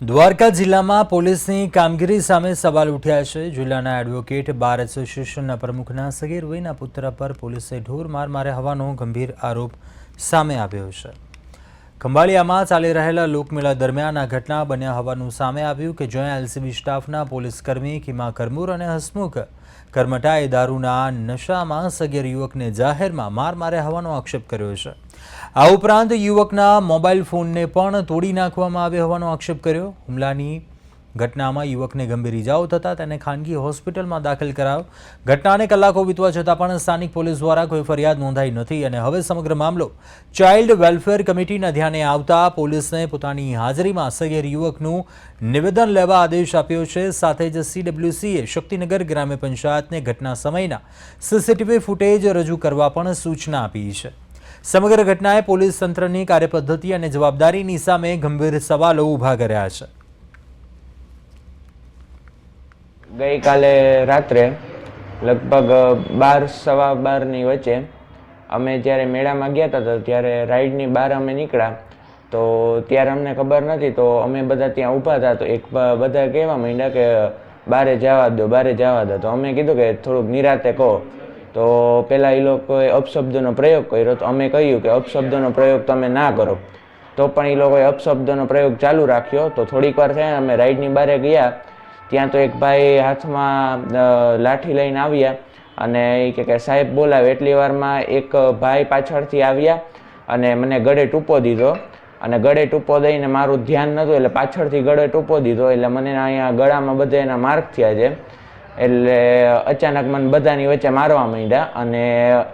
દ્વારકા જિલ્લામાં પોલીસની કામગીરી સામે સવાલ ઉઠ્યા છે. જિલ્લાના એડવોકેટ બાર એસોસિએશનના પ્રમુખના સગીર વયના પુત્ર પર પોલીસે ઢોર માર માર્યા હોવાનો ગંભીર આરોપ સામે આવ્યો છે. ખંભાળિયામાં ચાલી રહેલા લોકમેળા દરમિયાન આ ઘટના બન્યા હોવાનું સામે આવ્યું કે જ્યાં એલસીબી સ્ટાફના પોલીસકર્મી ખીમા કરમૂર અને હસમુખ કરમટાએ દારૂના નશામાં સગીર યુવકને જાહેરમાં માર માર્યા હોવાનો આક્ષેપ કર્યો છે. આ ઉપરાંત યુવકના મોબાઈલ ફોનને પણ તોડી નાખવામાં આવ્યો હોવાનો આક્ષેપ કર્યો. હુમલાની ઘટનામાં યુવકને ગંભીર ઇજાઓ થતાં તેને ખાનગી હોસ્પિટલમાં દાખલ કરાયો. ઘટનાને કલાકો વીતવા છતાં પણ સ્થાનિક પોલીસ દ્વારા કોઈ ફરિયાદ નોંધાઈ નથી અને હવે સમગ્ર મામલો ચાઇલ્ડ વેલફેર કમિટીના ધ્યાને આવતા પોલીસને પોતાની હાજરીમાં સગેર યુવકનું નિવેદન લેવા આદેશ આપ્યો છે. સાથે જ સીડબ્લ્યુસીએ શક્તિનગર ગ્રામ્ય પંચાયતને ઘટના સમયના સીસીટીવી ફૂટેજ રજૂ કરવા પણ સૂચના આપી છે. સમગ્ર ઘટનાએ પોલીસ તંત્રની કાર્યપદ્ધતિ અને જવાબદારીની સામે ગંભીર સવાલો ઊભા કર્યા છે. ગઈકાલે રાત્રે લગભગ બાર, સવા બારની વચ્ચે અમે જ્યારે મેળામાં ગયા હતા તો ત્યારે રાઈડની બહાર અમે નીકળ્યા. તો ત્યારે અમને ખબર નથી તો અમે બધા ત્યાં ઊભા હતા તો એક બધા કહેવા માંડ્યા કે, બારે જવા દો, બારે જવા દો. તો અમે કીધું કે, થોડુંક નિરાતે કહો. તો પહેલાં એ લોકોએ અપશબ્દનો પ્રયોગ કર્યો. તો અમે કહ્યું કે, અપશબ્દોનો પ્રયોગ તમે ના કરો. તો પણ એ લોકોએ અપશબ્દનો પ્રયોગ ચાલુ રાખ્યો. તો થોડીક વાર થયા, અમે રાઈડની બારે ગયા. ત્યાં તો એક ભાઈ હાથમાં લાઠી લઈને આવ્યા અને એ કે સાહેબ, બોલાવે. એટલી વારમાં એક ભાઈ પાછળથી આવ્યા અને મને ગળે ટૂંપો દીધો અને ગળે ટૂંપો દઈને મારું ધ્યાન નહોતું, એટલે પાછળથી ગળે ટૂંપો દીધો, એટલે મને અહીંયા ગળામાં બધે એના માર્ક થયા છે. એટલે અચાનક મને બધાની વચ્ચે મારવા માંડ્યા અને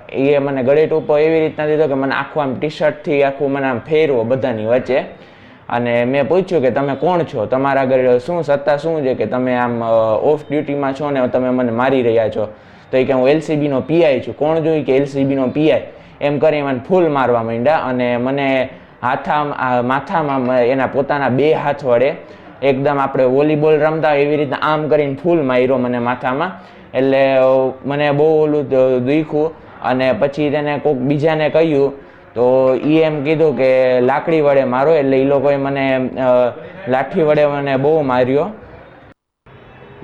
એ મને ગળે ટૂંપો એવી રીતના દીધો કે મને આખું આમ ટી શર્ટથી આખું મને આમ ફેરવો બધાની વચ્ચે. અને મેં પૂછ્યું કે તમે કોણ છો? તમારા આગળ શું સત્તા શું છે કે તમે આમ ઓફ ડ્યુટીમાં છો ને તમે મને મારી રહ્યા છો? તો એ કે હું એલસીબીનો પીઆઈ છું. કોણ જોઈ કે એલસીબીનો પીઆઈ એમ કરી મને ફૂલ મારવા માંડ્યા અને મને હાથા માથામાં એના પોતાના બે હાથ વડે એકદમ આપણે વોલીબોલ રમતા એવી રીતના આમ કરીને ફૂલ માર્યો મને માથામાં. એટલે મને બહુ ઓલું દુખ્યું અને પછી તેને કોઈક બીજાને કહ્યું તો એ એમ કીધું કે લાકડી વડે મારો, એટલે એ લોકોએ મને લાઠી વડે મને બહુ માર્યો.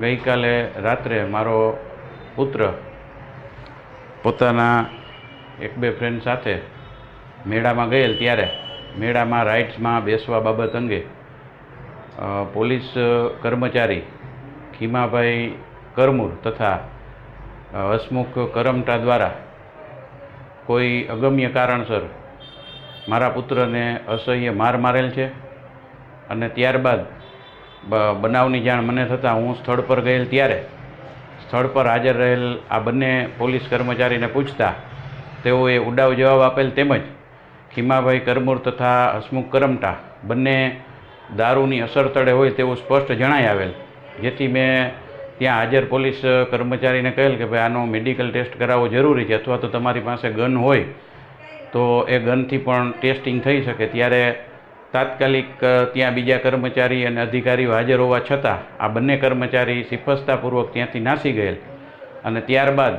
ગઈકાલે રાત્રે મારો પુત્ર પોતાના એક બે ફ્રેન્ડ સાથે મેળામાં ગયેલ ત્યારે, મેળામાં રાઇડ્સમાં બેસવા બાબત અંગે પોલીસ કર્મચારી ખીમાભાઈ કરમુર તથા હસમુખ કરમટા દ્વારા કોઈ અગમ્ય કારણસર મારા પુત્રને અસહ્ય માર મારેલ છે અને ત્યારબાદ બનાવની જાણ મને થતાં હું સ્થળ પર ગયેલ ત્યારે સ્થળ પર હાજર રહેલ આ બંને પોલીસ કર્મચારીને પૂછતા તેઓએ ઉડાવ જવાબ આપેલ તેમજ ખીમાભાઈ કરમૂર તથા હસમુખ કરમટા બંને દારૂની અસર તળે હોય તેવું સ્પષ્ટ જણાઈ આવેલ, જેથી મેં ત્યાં હાજર પોલીસ કર્મચારીને કહેલ કે ભાઈ આનો મેડિકલ ટેસ્ટ કરાવવો જરૂરી છે અથવા તો તમારી પાસે ગન હોય તો એ ગનથી પણ ટેસ્ટિંગ થઈ શકે. ત્યારે તાત્કાલિક ત્યાં બીજા કર્મચારી અને અધિકારીઓ હાજર હોવા છતાં આ બંને કર્મચારી સિફસતાપૂર્વક ત્યાંથી નાસી ગયેલ. અને ત્યારબાદ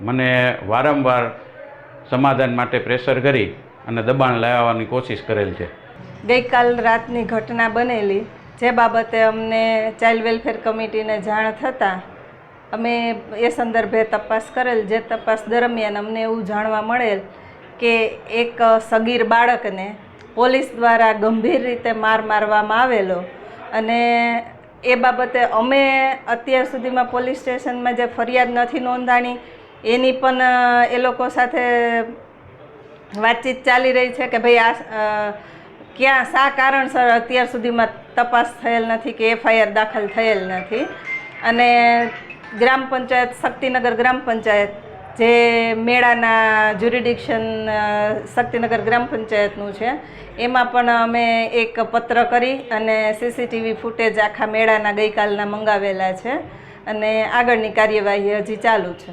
મને વારંવાર સમાધાન માટે પ્રેશર કરી અને દબાણ લાવવાની કોશિશ કરેલ છે. ગઈકાલ રાતની ઘટના બનેલી. જે બાબતે અમને ચાઇલ્ડ વેલફેર કમિટીને જાણ થતાં અમે એ સંદર્ભે તપાસ કરેલ. જે તપાસ દરમિયાન અમને એવું જાણવા મળેલ કે એક સગીર બાળકને પોલીસ દ્વારા ગંભીર રીતે માર મારવામાં આવેલો અને એ બાબતે અમે અત્યાર સુધીમાં પોલીસ સ્ટેશનમાં જે ફરિયાદ નથી નોંધાણી, એની પણ એ લોકો સાથે વાતચીત ચાલી રહી છે કે ભાઈ આ ક્યાં, શા કારણસર અત્યાર સુધીમાં તપાસ થયેલ નથી કે એફઆઈઆર દાખલ થયેલ નથી. અને ગ્રામ પંચાયત, શક્તિનગર ગ્રામ પંચાયત જે મેળાના જ્યુરિડિક્શન શક્તિનગર ગ્રામ પંચાયતનું છે, એમાં પણ અમે એક પત્ર કરી અને સીસીટીવી ફૂટેજ આખા મેળાના ગઈકાલના મંગાવેલા છે અને આગળની કાર્યવાહી હજી ચાલુ છે.